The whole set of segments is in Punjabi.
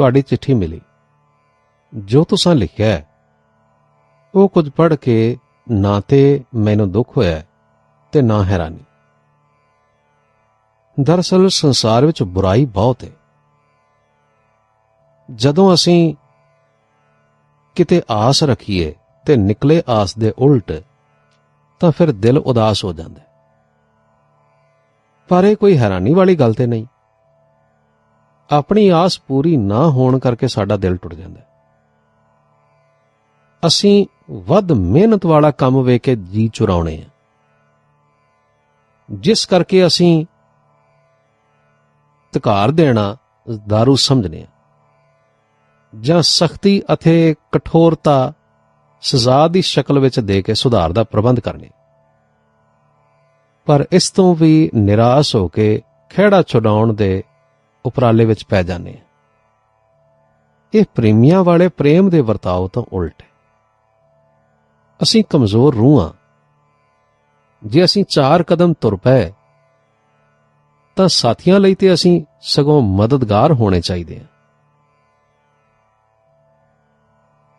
ਤੁਹਾਡੀ ਚਿੱਠੀ ਮਿਲੀ। ਜੋ ਤੁਸੀਂ ਲਿਖਿਆ ਹੈ, ਉਹ ਕੁਝ ਪੜ੍ਹ ਕੇ ਨਾ ਤੇ ਮੈਨੂੰ ਦੁੱਖ ਹੋਇਆ ਤੇ ਨਾ ਹੈਰਾਨੀ। ਦਰਅਸਲ ਸੰਸਾਰ ਵਿੱਚ ਬੁਰਾਈ ਬਹੁਤ ਹੈ। ਜਦੋਂ ਅਸੀਂ ਕਿਤੇ ਆਸ ਰੱਖੀਏ ਤੇ ਨਿਕਲੇ ਆਸ ਦੇ ਉਲਟ ਤਾਂ ਫਿਰ ਦਿਲ ਉਦਾਸ ਹੋ ਜਾਂਦਾ ਪਰ ਇਹ ਕੋਈ ਹੈਰਾਨੀ ਵਾਲੀ ਗੱਲ ਤੇ ਨਹੀਂ। ਆਪਣੀ ਆਸ ਪੂਰੀ ਨਾ ਹੋਣ ਕਰਕੇ ਸਾਡਾ ਦਿਲ ਟੁੱਟ ਜਾਂਦਾ ਹੈ। ਅਸੀਂ ਵੱਧ ਮਿਹਨਤ ਵਾਲਾ ਕੰਮ ਵੇਖ ਕੇ ਜੀ ਚੁਰਾਉਣੇ ਆ। ਜਿਸ ਕਰਕੇ ਅਸੀਂ ਧਕਾਰ ਦੇਣਾ दारू ਸਮਝਨੇ ਆ। ਜਾਂ ਸਖਤੀ ਅਤੇ ਕਠੋਰਤਾ, ਸਜ਼ਾ ਦੀ ਸ਼ਕਲ ਵਿੱਚ ਦੇ ਕੇ ਸੁਧਾਰ ਦਾ ਪ੍ਰਬੰਧ ਕਰਨੇ। ਪਰ ਇਸ ਤੋਂ ਵੀ ਨਿਰਾਸ਼ ਹੋ ਕੇ ਖਿਹੜਾ ਛੁਡਾਉਣ ਦੇ ਉਪਰਾਲੇ ਵਿੱਚ ਪੈ ਜਾਂਦੇ ਆ। ਇਹ ਪ੍ਰੇਮੀਆਂ ਵਾਲੇ ਪ੍ਰੇਮ ਦੇ ਵਰਤਾਓ ਤੋਂ ਉਲਟ ਹੈ। ਅਸੀਂ ਕਮਜ਼ੋਰ ਰੂਹਾਂ। ਜੇ ਅਸੀਂ ਚਾਰ ਕਦਮ ਤੁਰ ਪਏ, ਤਾਂ ਸਾਥੀਆਂ ਲਈ ਤੇ ਅਸੀਂ ਸਗੋਂ ਮਦਦਗਾਰ ਹੋਣੇ ਚਾਹੀਦੇ ਹਾਂ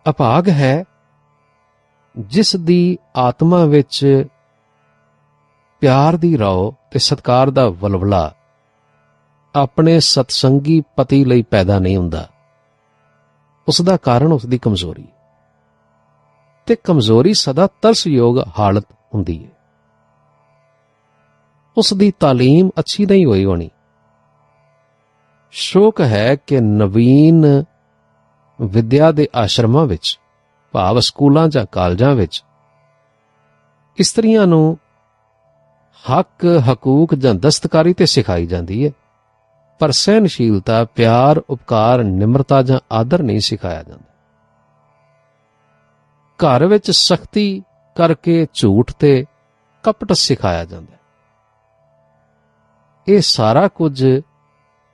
ਅਭਾਗ ਹੈ ਜਿਸ ਦੀ ਆਤਮਾ ਵਿੱਚ ਪਿਆਰ ਦੀ ਰਾਓ ਤੇ ਸਤਕਾਰ ਦਾ ਵਲਵਲਾ ਆਪਣੇ ਸਤਸੰਗੀ ਪਤੀ ਲਈ ਪੈਦਾ ਨਹੀਂ ਹੁੰਦਾ ਉਸ ਦਾ ਕਾਰਨ ਉਸ ਦੀ ਕਮਜ਼ੋਰੀ ਤੇ ਕਮਜ਼ੋਰੀ ਸਦਾ ਤਰਸਯੋਗ ਹਾਲਤ ਹੁੰਦੀ ਹੈ ਉਸ ਦੀ تعلیم ਅੱਛੀ ਨਹੀਂ ਹੋਈ ਹੋਣੀ ਸ਼ੋਕ ਹੈ ਕਿ ਨਵੀਨ ਵਿਦਿਆ ਦੇ ਆਸ਼ਰਮਾਂ ਵਿੱਚ ਭਾਵ ਸਕੂਲਾਂ ਜਾਂ ਕਾਲਜਾਂ ਵਿੱਚ ਇਸਤਰੀਆਂ ਨੂੰ ਹੱਕ ਹਕੂਕ ਜਾਂ ਦਸਤਕਾਰੀ ਤੇ ਸਿਖਾਈ ਜਾਂਦੀ ਹੈ ਪਰ ਸਹਿਨਸ਼ੀਲਤਾ ਪਿਆਰ, ਉਪਕਾਰ, ਨਿਮਰਤਾ ਜਾਂ ਆਦਰ ਨਹੀਂ ਸਿਖਾਇਆ ਜਾਂਦਾ। ਘਰ ਵਿੱਚ ਸਖਤੀ ਕਰਕੇ ਝੂਠ ਤੇ ਕਪਟ ਸਿਖਾਇਆ ਜਾਂਦਾ ਇਹ ਸਾਰਾ ਕੁਝ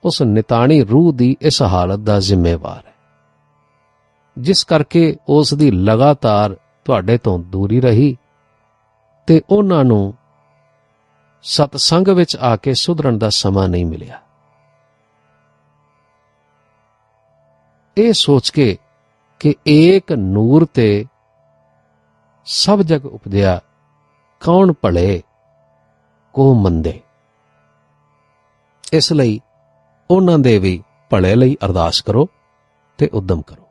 ਉਸ ਨਿਤਾਣੀ ਰੂਹ ਦੀ ਇਸ ਹਾਲਤ ਦਾ ਜ਼ਿੰਮੇਵਾਰ ਹੈ, ਜਿਸ ਕਰਕੇ ਉਸ ਦੀ ਲਗਾਤਾਰ ਤੁਹਾਡੇ ਤੋਂ ਦੂਰੀ ਰਹੀ ਤੇ ਉਹਨਾਂ ਨੂੰ ਸਤਸੰਗ ਵਿੱਚ ਆ ਕੇ ਸੁਧਰਨ ਦਾ ਸਮਾਂ ਨਹੀਂ ਮਿਲਿਆ। ਇਹ ਸੋਚ ਕੇ ਕਿ ਏਕ ਨੂਰ ਤੇ ਸਭ ਜਗ ਉਪਜਿਆ ਕੌਣ ਭਲੇ, ਕੋ ਮੰਦੇ। ਇਸ ਲਈ ਉਹਨਾਂ ਦੇ ਵੀ ਭਲੇ ਲਈ ਅਰਦਾਸ ਕਰੋ ਤੇ ਉਦਮ ਕਰੋ।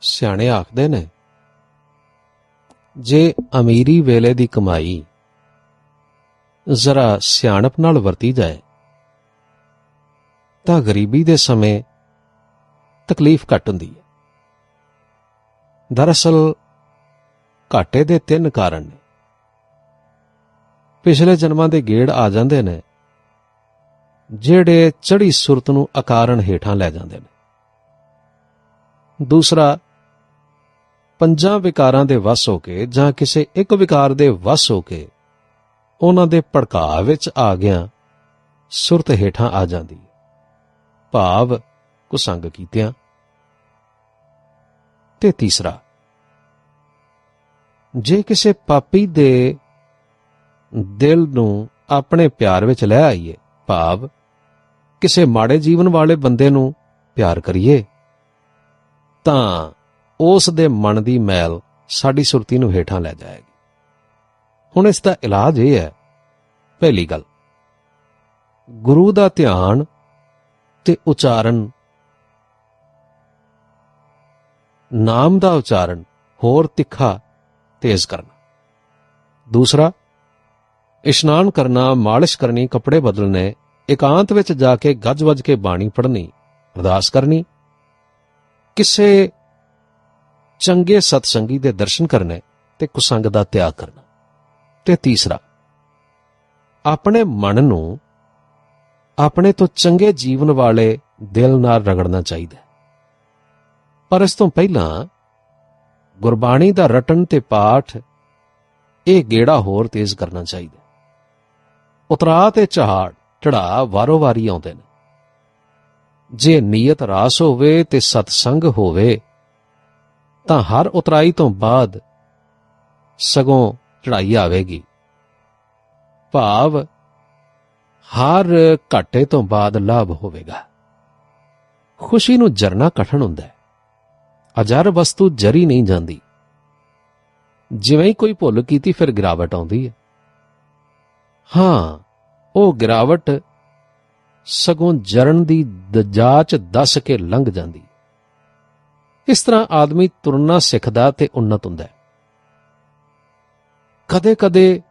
ਸਿਆਣੇ ਆਖਦੇ ਨੇ ਜੇ ਅਮੀਰੀ ਵੇਲੇ ਦੀ ਕਮਾਈ ਜ਼ਰਾ ਸਿਆਣਪ ਨਾਲ ਵਰਤੀ ਜਾਏ, ਤਾਂ ਗਰੀਬੀ ਦੇ ਸਮੇਂ ਤਕਲੀਫ ਘੱਟ ਹੁੰਦੀ ਹੈ। ਦਰਅਸਲ ਘਾਟੇ ਦੇ ਤਿੰਨ ਕਾਰਨ ਨੇ। ਪਿਛਲੇ ਜਨਮਾਂ ਦੇ ਗੇੜ ਆ ਜਾਂਦੇ ਨੇ, ਜਿਹੜੇ ਚੜੀ ਸੁਰਤ ਨੂੰ ਅਕਾਰਨ ਹੇਠਾਂ ਲੈ ਜਾਂਦੇ ਨੇ। ਦੂਸਰਾ ਪੰਜਾਂ ਵਿਕਾਰਾਂ ਦੇ ਵਸ ਹੋ ਕੇ ਜਾਂ ਕਿਸੇ ਇੱਕ ਵਿਕਾਰ ਦੇ ਵਸ ਹੋ ਕੇ ਉਹਨਾਂ ਦੇ ਭੜਕਾਅ ਵਿੱਚ ਆ ਗਿਆ, ਸੁਰਤ ਹੇਠਾਂ ਆ ਜਾਂਦੀ। ਭਾਵ ਕੁਸੰਗ ਕੀਤਿਆਂ। ਤੇ ਤੀਸਰਾ, ਜੇ ਕਿਸੇ ਪਾਪੀ ਦੇ ਦਿਲ ਨੂੰ ਆਪਣੇ ਪਿਆਰ ਵਿੱਚ ਲੈ ਆਈਏ, ਭਾਵ ਕਿਸੇ ਮਾੜੇ ਜੀਵਨ ਵਾਲੇ ਬੰਦੇ ਨੂੰ ਪਿਆਰ ਕਰੀਏ, ਤਾਂ ਉਸ ਦੇ ਮਨ ਦੀ ਮੈਲ ਸਾਡੀ ਸੁਰਤੀ ਨੂੰ ਹੇਠਾਂ ਲੈ ਜਾਏਗੀ। ਹੁਣ ਇਸ ਦਾ ਇਲਾਜ ਇਹ ਹੈ, ਪਹਿਲੀ ਗੱਲ, ਗੁਰੂ ਦਾ ਧਿਆਨ ਤੇ ਉਚਾਰਨ, ਨਾਮ ਦਾ ਉਚਾਰਨ ਹੋਰ ਤਿੱਖਾ ਤੇਜ਼ ਕਰਨਾ। ਦੂਸਰਾ, ਇਸ਼ਨਾਨ ਕਰਨਾ, ਮਾਲਿਸ਼ ਕਰਨੀ, ਕੱਪੜੇ ਬਦਲਨੇ, ਇਕਾਂਤ ਵਿੱਚ ਜਾ ਕੇ ਗੱਜ-ਵੱਜ ਕੇ ਬਾਣੀ ਪੜ੍ਹਨੀ, ਅਰਦਾਸ ਕਰਨੀ, ਕਿਸੇ ਚੰਗੇ ਸਤਸੰਗੀ ਦੇ ਦਰਸ਼ਨ ਕਰਨੇ ਤੇ ਕੁਸੰਗ ਦਾ ਤਿਆਗ ਕਰਨਾ। ਤੇ ਤੀਸਰਾ, ਆਪਣੇ ਮਨ ਨੂੰ ਆਪਣੇ ਤੋਂ ਚੰਗੇ ਜੀਵਨ ਵਾਲੇ ਦਿਲ ਨਾਲ ਰਗੜਨਾ ਚਾਹੀਦਾ ਪਰ ਇਸ ਤੋਂ ਪਹਿਲਾਂ ਗੁਰਬਾਣੀ ਦਾ ਰਟਨ ਤੇ ਪਾਠ ਇਹ ਗੇੜਾ ਹੋਰ ਤੇਜ਼ ਕਰਨਾ ਚਾਹੀਦਾ ਹੈ। ਉਤਰਾ ਤੇ ਚਹਾੜ ਚੜਾ ਵਾਰੋ ਵਾਰੀ ਆਉਂਦੇ ਨੇ। ਜੇ ਨੀਅਤ ਰਾਸ ਹੋਵੇ ਤੇ ਸਤਸੰਗ ਹੋਵੇ ਤਾਂ ਹਰ ਉਤਰਾਈ ਤੋਂ ਬਾਅਦ ਸਗੋਂ ਚੜਾਈ ਆਵੇਗੀ। ਭਾਵ ਹਰ ਘਾਟੇ ਤੋਂ ਬਾਅਦ ਲਾਭ ਹੋਵੇਗਾ। ਖੁਸ਼ੀ ਨੂੰ ਜਰਨਾ ਕਠਨ ਹੁੰਦਾ ਹੈ। ਅਜਰ ਵਸਤੂ ਜਰੀ ਨਹੀਂ ਜਾਂਦੀ। ਜਿਵੇਂ ਹੀ ਕੋਈ ਭੁੱਲ ਕੀਤੀ ਫਿਰ ਗਿਰਾਵਟ ਆਉਂਦੀ ਹੈ। ਹਾਂ, ਉਹ ਗਿਰਾਵਟ ਸਗੋਂ ਜਰਨ ਦੀ ਦਜਾਚ ਦੱਸ ਕੇ ਲੰਘ ਜਾਂਦੀ ਇਸ ਤਰ੍ਹਾਂ ਆਦਮੀ ਤੁਰਨਾ ਸਿੱਖਦਾ ਤੇ ਉન્નਤ ਹੁੰਦਾ ਹੈ। ਕਦੇ-ਕਦੇ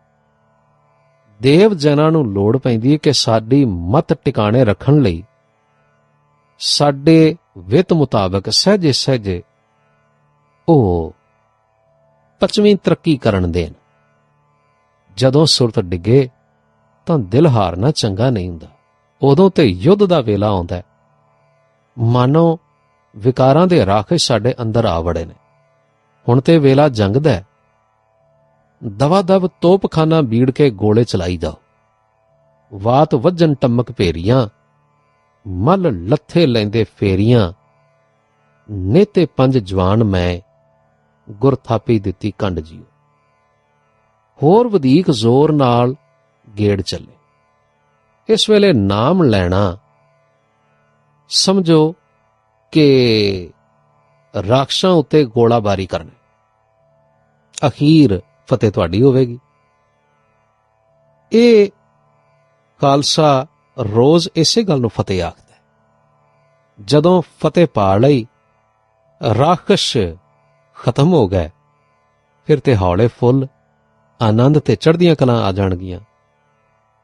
ਦੇਵ ਜਨਾਂ ਨੂੰ ਲੋੜ ਪੈਂਦੀ ਹੈ ਕਿ ਸਾਡੀ ਮਤ ਟਿਕਾਣੇ ਰੱਖਣ ਲਈ ਸਾਡੇ ਵਿਤ ਮੁਤਾਬਕ ਸਹਜੇ ਸਹਜੇ ਉਹ ਪਛਵੀਂ ਤਰੱਕੀ ਕਰਨ ਦੇਣ। ਜਦੋਂ ਸੁਰਤ ਡਿੱਗੇ ਤਾਂ ਦਿਲ ਹਾਰਨਾ ਚੰਗਾ ਨਹੀਂ ਹੁੰਦਾ। ਉਦੋਂ ਤੇ ਯੁੱਧ ਦਾ ਵੇਲਾ ਆਉਂਦਾ ਮਾਨੋ ਵਿਕਾਰਾਂ ਦੇ ਰਾਖਸ਼ ਸਾਡੇ ਅੰਦਰ ਆ ਵੜੇ ਨੇ। ਹੁਣ ਤੇ ਵੇਲਾ ਜੰਗ ਦਾ ਦਵਾ ਦਵ ਤੋਪਖਾਨਾ ਬੀੜ ਕੇ ਗੋਲੇ ਚਲਾਈ ਜਾਓ। ਵਾਤ ਵੱਜਣ ਟਮਕ ਭੇਰੀਆਂ, ਮਲ ਲੱਥੇ ਲੈਂਦੇ ਫੇਰੀਆਂ। ਨੇਤੇ ਪੰਜ ਜਵਾਨ ਮੈਂ ਗੁਰ ਥਾਪੀ ਦਿੱਤੀ ਕੰਡ ਜੀਓ। ਹੋਰ ਵਧੇਕ ਜ਼ੋਰ ਨਾਲ ਗੇੜ ਚੱਲੇ। ਇਸ ਵੇਲੇ ਨਾਮ ਲੈਣਾ। ਸਮਝੋ ਕਿ ਰਾਖਸ਼ਾਂ ਉੱਤੇ ਗੋਲਾਬਾਰੀ ਕਰਨਾ। ਅਖੀਰ ਫਤਿਹ ਤੁਹਾਡੀ ਹੋਵੇਗੀ। ਇਹ ਖਾਲਸਾ ਰੋਜ਼ ਇਸੇ ਗੱਲ ਨੂੰ ਫਤਿਹ ਆਖਦਾ ਹੈ। ਜਦੋਂ ਫਤਿਹ ਪਾ ਲਈ, ਰਾਖਸ਼ ਖਤਮ ਹੋ ਗਏ, ਫਿਰ ਤੇ ਹੌਲੇ ਫੁੱਲ ਆਨੰਦ ਤੇ ਚੜ੍ਹਦੀਆਂ ਕਲਾਂ ਆ ਜਾਣਗੀਆਂ।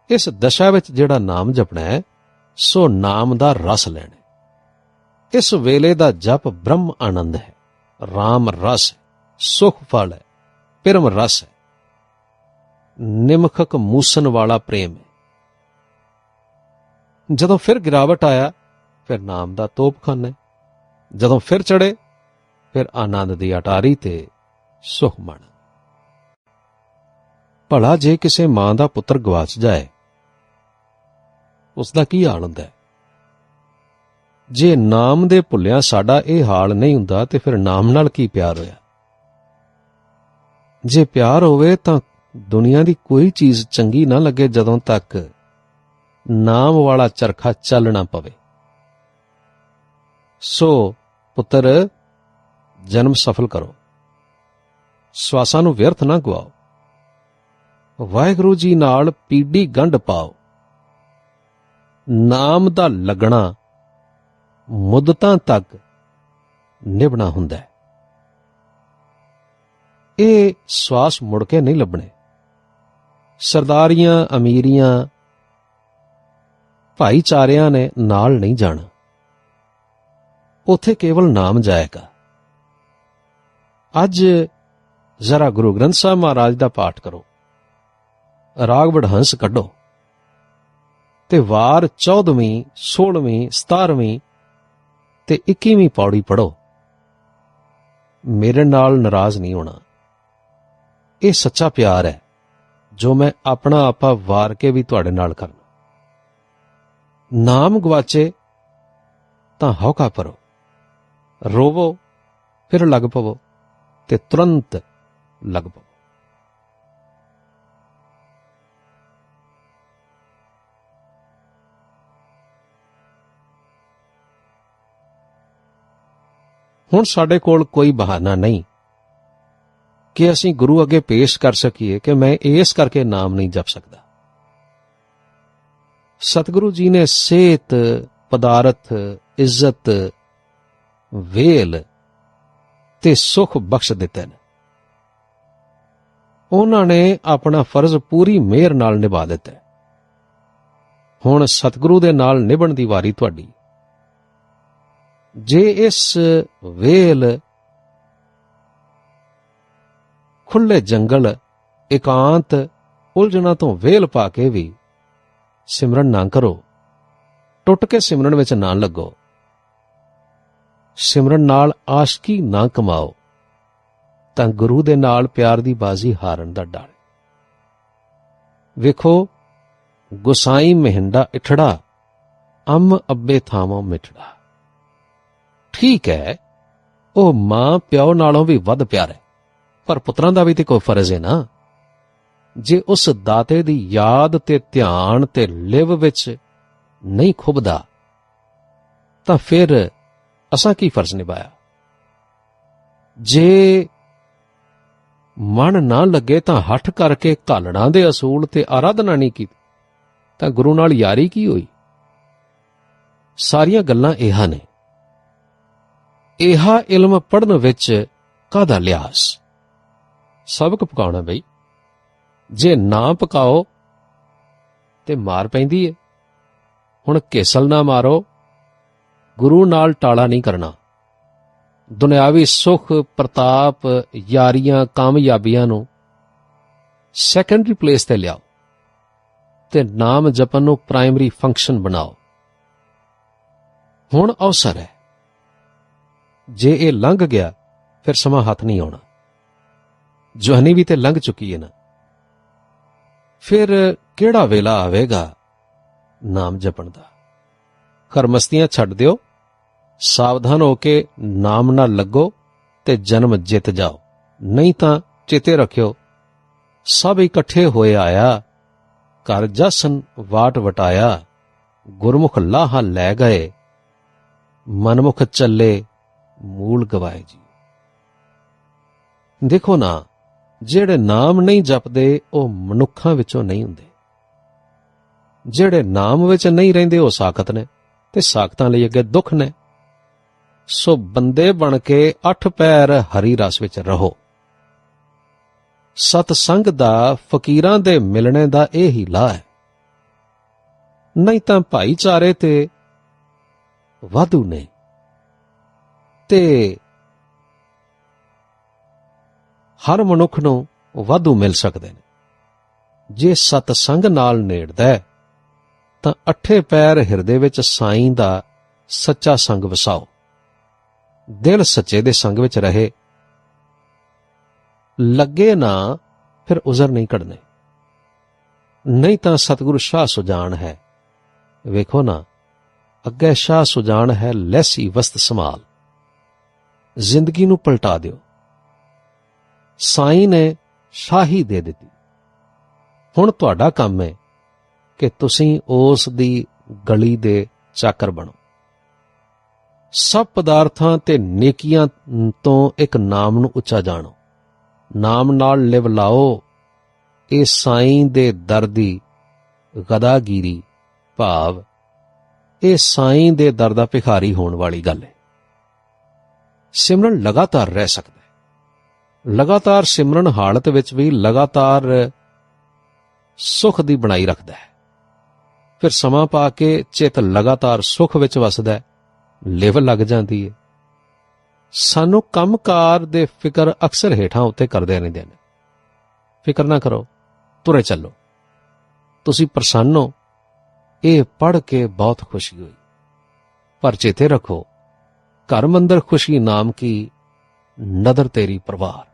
ਇਸ ਦਸ਼ਾ ਵਿੱਚ ਜਿਹੜਾ ਨਾਮ ਜਪਣਾ ਹੈ, ਸੋ ਨਾਮ ਦਾ ਰਸ ਲੈਣਾ ਇਸ ਵੇਲੇ ਦਾ ਜਪ ਬ੍ਰਹਮ ਆਨੰਦ ਹੈ RAM ਰਸ ਹੈ, ਸੁਖ ਫਲ ਹੈ ਪਰਮ ਰਸ ਹੈ। ਨਿਮਖਕ ਮੂਸਨ ਵਾਲਾ ਪ੍ਰੇਮ ਹੈ। ਜਦੋਂ ਫਿਰ ਗਿਰਾਵਟ ਆਇਆ ਫਿਰ ਨਾਮ ਦਾ ਤੋਪਖਾਨਾ ਹੈ। ਜਦੋਂ ਫਿਰ ਚੜੇ ਫਿਰ ਆਨੰਦ ਦੀ ਅਟਾਰੀ ਤੇ ਸੁਖ ਮਣ ਭਲਾ ਜੇ ਕਿਸੇ ਮਾਂ ਦਾ ਪੁੱਤਰ ਗਵਾਚ ਜਾਏ ਉਸ ਦਾ ਕੀ ਹਾਲ ਹੁੰਦਾ ਹੈ? ਜੇ ਨਾਮ ਦੇ ਭੁੱਲਿਆ ਸਾਡਾ ਇਹ ਹਾਲ ਨਹੀਂ ਹੁੰਦਾ, ਤੇ ਫਿਰ ਨਾਮ ਨਾਲ ਕੀ ਪਿਆਰ ਹੋਇਆ? ਜੇ ਪਿਆਰ ਹੋਵੇ ਤਾਂ ਦੁਨੀਆ ਦੀ ਕੋਈ ਚੀਜ਼ ਚੰਗੀ ਨਾ ਲੱਗੇ ਜਦੋਂ ਤੱਕ ਨਾਮ ਵਾਲਾ ਚਰਖਾ ਚੱਲਣਾ ਪਵੇ। ਸੋ ਪੁੱਤਰ, ਜਨਮ ਸਫਲ ਕਰੋ। ਸਵਾਸਾਂ ਨੂੰ ਵਿਅਰਥ ਨਾ ਗਵਾਓ ਵਾਹਿਗੁਰੂ ਜੀ ਨਾਲ ਪੀੜੀ ਗੰਢ ਪਾਓ। ਨਾਮ ਦਾ ਲੱਗਣਾ ਮੁੱਦਤਾਂ ਤੱਕ ਨਿਭਣਾ ਹੁੰਦਾ ਹੈ। ਇਹ ਸਵਾਸ ਮੁੜ ਕੇ ਨਹੀਂ ਲੱਭਣੇ। ਸਰਦਾਰੀਆਂ, ਅਮੀਰੀਆਂ, ਭਾਈਚਾਰਿਆਂ ਨੇ ਨਾਲ ਨਹੀਂ ਜਾਣਾ। ਉਥੇ ਕੇਵਲ ਨਾਮ ਜਾਏਗਾ ਅੱਜ ਜ਼ਰਾ ਗੁਰੂ ਗ੍ਰੰਥ ਸਾਹਿਬ ਮਹਾਰਾਜ ਦਾ ਪਾਠ ਕਰੋ। ਰਾਗ ਵਡਹੰਸ ਕੱਢੋ। ਤੇ ਵਾਰ 14ਵੀਂ 16ਵੀਂ 17ਵੀਂ ਤੇ 21ਵੀਂ ਪੌੜੀ ਪੜੋ ਮੇਰੇ ਨਾਲ ਨਾਰਾਜ਼ ਨਹੀਂ ਹੋਣਾ। ਇਹ ਸੱਚਾ ਪਿਆਰ ਹੈ, ਜੋ ਮੈਂ ਆਪਣਾ ਆਪਾ ਵਾਰ ਕੇ ਵੀ ਤੁਹਾਡੇ ਨਾਲ ਕਰਨਾ। ਨਾਮ ਗਵਾਚੇ ਤਾਂ ਹੌਕਾ ਪਰੋ ਰੋਵੋ, ਫਿਰ ਲੱਗ ਪਵੋ ਤੇ ਤੁਰੰਤ ਲੱਗ ਪਵੋ। ਹੁਣ ਸਾਡੇ ਕੋਲ ਕੋਈ ਬਹਾਨਾ ਨਹੀਂ ਕਿ ਅਸੀਂ ਗੁਰੂ ਅੱਗੇ ਪੇਸ਼ ਕਰ ਸਕੀਏ ਕਿ ਮੈਂ ਇਸ ਕਰਕੇ ਨਾਮ ਨਹੀਂ ਜਪ ਸਕਦਾ। ਸਤਿਗੁਰੂ ਜੀ ਨੇ ਸਿਹਤ ਪਦਾਰਥ, ਇੱਜ਼ਤ, ਵੇਲ ਤੇ ਸੁਖ ਬਖਸ਼ ਦਿੱਤੇ ਨੇ। ਉਹਨਾਂ ਨੇ ਆਪਣਾ ਫਰਜ਼ ਪੂਰੀ ਮਿਹਰ ਨਾਲ ਨਿਭਾ ਦਿੱਤਾ। ਹੁਣ ਸਤਿਗੁਰੂ ਦੇ ਨਾਲ ਨਿਭਣ ਦੀ ਵਾਰੀ ਤੁਹਾਡੀ। ਜੇ ਇਸ ਵੇਲ ਖੁੱਲੇ ਜੰਗਲ ਇਕਾਂਤ ਉਲਝਣਾ ਤੋਂ ਵੇਲ ਪਾ ਕੇ ਵੀ ਸਿਮਰਨ ਨਾ ਕਰੋ ਟੁੱਟ ਕੇ ਸਿਮਰਨ ਵਿੱਚ ਨਾ ਲੱਗੋ ਸਿਮਰਨ ਨਾਲ ਆਸ਼ਕੀ ਨਾ ਕਮਾਓ ਤਾਂ ਗੁਰੂ ਦੇ ਨਾਲ ਪਿਆਰ ਦੀ ਬਾਜ਼ੀ ਹਾਰਨ ਦਾ ਡਰ ਵੇਖੋ ਗੁਸਾਈ ਮਹਿੰਡਾ ਇਠੜਾ ਅੰਮ ਅੱਬੇ ਥਾਵਾਂ ਮਿਠੜਾ ਠੀਕ ਹੈ, ਉਹ ਮਾਂ ਪਿਓ ਨਾਲੋਂ ਵੀ ਵੱਧ ਪਿਆਰ ਹੈ, ਪਰ ਪੁੱਤਰਾਂ ਦਾ ਵੀ ਤੇ ਕੋਈ ਫਰਜ਼ ਹੈ ਨਾ। ਜੇ ਉਸ ਦਾਤੇ ਦੀ ਯਾਦ ਤੇ ਧਿਆਨ ਤੇ ਲਿਵ ਵਿੱਚ ਨਹੀਂ ਖੁੱਬਦਾ ਤਾਂ ਫਿਰ ਅਸਾਂ ਕੀ ਫਰਜ਼ ਨਿਭਾਇਆ? ਜੇ ਮਨ ਨਾ ਲੱਗੇ ਤਾਂ ਹੱਠ ਕਰਕੇ ਘਾਲਣਾ ਦੇ ਅਸੂਲ ਤੇ ਆਰਾਧਨਾ ਨਹੀਂ ਕੀਤੀ, ਤਾਂ ਗੁਰੂ ਨਾਲ ਯਾਰੀ ਕੀ ਹੋਈ? ਸਾਰੀਆਂ ਗੱਲਾਂ ਇਹ ਨੇ। ਇਹਾ ਇਲਮ ਪੜਨ ਵਿੱਚ ਕਾਦਾ ਲਿਆਸ? ਸਬਕ ਪਕਾਉਣਾ ਬਈ। ਜੇ ਨਾ ਪਕਾਓ, ਤੇ ਮਾਰ ਪੈਂਦੀ ਏ। ਹੁਣ ਕੇਸਲ ਨਾ ਮਾਰੋ, ਗੁਰੂ ਨਾਲ ਟਾਲਾ ਨਹੀਂ ਕਰਨਾ। ਦੁਨਿਆਵੀ ਸੁੱਖ, ਪ੍ਰਤਾਪ, ਯਾਰੀਆਂ, ਕਾਮਯਾਬੀਆਂ ਨੂੰ ਸੈਕੰਡਰੀ ਪਲੇਸ ਤੇ ਲਿਆਓ ਤੇ ਨਾਮ ਜਪਨ ਨੂੰ ਪ੍ਰਾਇਮਰੀ ਫੰਕਸ਼ਨ ਬਣਾਓ। ਹੁਣ ਅਵਸਰ ਹੈ। ਜੇ ਇਹ ਲੰਘ ਗਿਆ, ਫਿਰ ਸਮਾਂ ਹੱਥ ਨਹੀਂ ਆਉਣਾ। ਜਵਾਨੀ ਵੀ ਤੇ ਲੰਘ ਚੁੱਕੀ ਹੈ ਨਾ। ਫਿਰ ਕਿਹੜਾ ਵੇਲਾ ਆਵੇਗਾ ਨਾਮ ਜਪਣ ਦਾ? ਖਰਮਸਤੀਆਂ ਛੱਡ ਦਿਓ, ਸਾਵਧਾਨ ਹੋ ਕੇ ਨਾਮ ਨਾਲ ਲੱਗੋ ਤੇ ਜਨਮ ਜਿੱਤ ਜਾਓ। ਨਹੀਂ ਤਾਂ ਚੇਤੇ ਰੱਖਿਓ, ਸਭ ਇਕੱਠੇ ਹੋਏ ਆਇਆ, ਘਰ ਜਸਨ ਵਾਟ ਵਟਾਇਆ, ਗੁਰਮੁਖ ਲਾਹਾ ਲੈ ਗਏ, ਮਨਮੁਖ ਚੱਲੇ ਮੂਲ ਗਵਾਏ ਜੀ। ਦੇਖੋ ਨਾ, ਜਿਹੜੇ ਨਾਮ ਨਹੀਂ ਜਪਦੇ, ਉਹ ਮਨੁੱਖਾਂ ਵਿੱਚੋਂ ਨਹੀਂ ਹੁੰਦੇ। ਜਿਹੜੇ ਨਾਮ ਵਿੱਚ ਨਹੀਂ ਰਹਿੰਦੇ, ਉਹ ਸਾਖਤ ਨੇ ਤੇ ਸਾਖਤਾਂ ਲਈ ਅੱਗੇ ਦੁੱਖ ਨੇ। ਸੋ ਬੰਦੇ ਬਣ ਕੇ ਅੱਠ ਪੈਰ ਹਰੀ ਰਸ ਵਿੱਚ ਰਹੋ। ਸਤ ਸੰਗ ਦਾ, ਫਕੀਰਾਂ ਦੇ ਮਿਲਣੇ ਦਾ ਇਹ ਹੀ ਲਾ ਹੈ। ਨਹੀਂ ਤਾਂ ਭਾਈਚਾਰੇ ਤੇ ਵਾਧੂ ਨੇ। ਤੇ ਹਰ ਮਨੁੱਖ ਨੂੰ ਵਾਧੂ ਮਿਲ ਸਕਦੇ ਨੇ। ਜੇ ਸਤਸੰਗ ਨਾਲ ਨੇੜਦਾ ਹੈ, ਤਾਂ ਅੱਠੇ ਪੈਰ ਹਿਰਦੇ ਵਿੱਚ ਸਾਈਂ ਦਾ ਸੱਚਾ ਸੰਗ ਵਸਾਓ। ਦਿਲ ਸੱਚੇ ਦੇ ਸੰਗ ਵਿੱਚ ਰਹੇ। ਲੱਗੇ ਨਾ ਫਿਰ ਉਜ਼ਰ ਨਹੀਂ ਕੱਢਨੇ। ਨਹੀਂ ਤਾਂ ਸਤਿਗੁਰੂ ਸ਼ਾਹ ਸੁਜਾਨ ਹੈ। ਵੇਖੋ ਨਾ ਅੱਗੇ ਸ਼ਾਹ ਸੁਜਾਨ ਹੈ ਲੈਸੀ ਵਸਤ ਸਮਾਲ ਜ਼ਿੰਦਗੀ ਨੂੰ ਪਲਟਾ ਦਿਓ। ਸਾਈਂ ਨੇ ਸ਼ਾਹੀ ਦੇ ਦਿੱਤੀ। ਹੁਣ ਤੁਹਾਡਾ ਕੰਮ ਹੈ ਕਿ ਤੁਸੀਂ ਉਸ ਦੀ ਗਲੀ ਦੇ ਚਾਕਰ ਬਣੋ। ਸਭ ਪਦਾਰਥਾਂ ਤੇ ਨੇਕੀਆਂ ਤੋਂ ਇੱਕ ਨਾਮ ਨੂੰ ਉੱਚਾ ਜਾਣੋ। ਨਾਮ ਨਾਲ ਲਿਵ ਲਾਓ। ਇਹ ਸਾਈਂ ਦੇ ਦਰ ਦੀ ਗਦਾਗੀਰੀ, ਭਾਵ। ਇਹ ਸਾਈਂ ਦੇ ਦਰ ਦਾ ਭਿਖਾਰੀ ਹੋਣ ਵਾਲੀ ਗੱਲ ਹੈ। ਸਿਮਰਨ ਲਗਾਤਾਰ ਰਹਿ ਸਕਦਾ ਹੈ। ਲਗਾਤਾਰ ਸਿਮਰਨ ਹਾਲਤ ਵਿੱਚ ਵੀ ਲਗਾਤਾਰ ਸੁਖ ਦੀ ਬਣਾਈ ਰੱਖਦਾ ਹੈ। ਫਿਰ ਸਮਾਂ ਪਾ ਕੇ ਚਿੱਤ ਲਗਾਤਾਰ ਸੁਖ ਵਿੱਚ ਵਸਦਾ ਹੈ। ਲਿਵ ਲੱਗ ਜਾਂਦੀ ਹੈ। ਸਾਨੂੰ ਕੰਮਕਾਰ ਦੇ ਫਿਕਰ ਅਕਸਰ ਹੇਠਾਂ ਉੱਤੇ ਕਰਦੇ ਰਹਿੰਦੇ ਨੇ ਫਿਕਰ ਨਾ ਕਰੋ, ਤੁਰੇ ਚੱਲੋ। ਤੁਸੀਂ ਪ੍ਰਸੰਨ ਹੋ। ਇਹ ਪੜ ਕੇ ਬਹੁਤ ਖੁਸ਼ੀ ਹੋਈ। ਪਰ ਚੇਤੇ ਰੱਖੋ ਘਰ ਮੰਦਰ ਖੁਸ਼ੀ ਨਾਮ ਕੀ ਨਦਰ ਤੇਰੀ ਪਰਵਾਰ।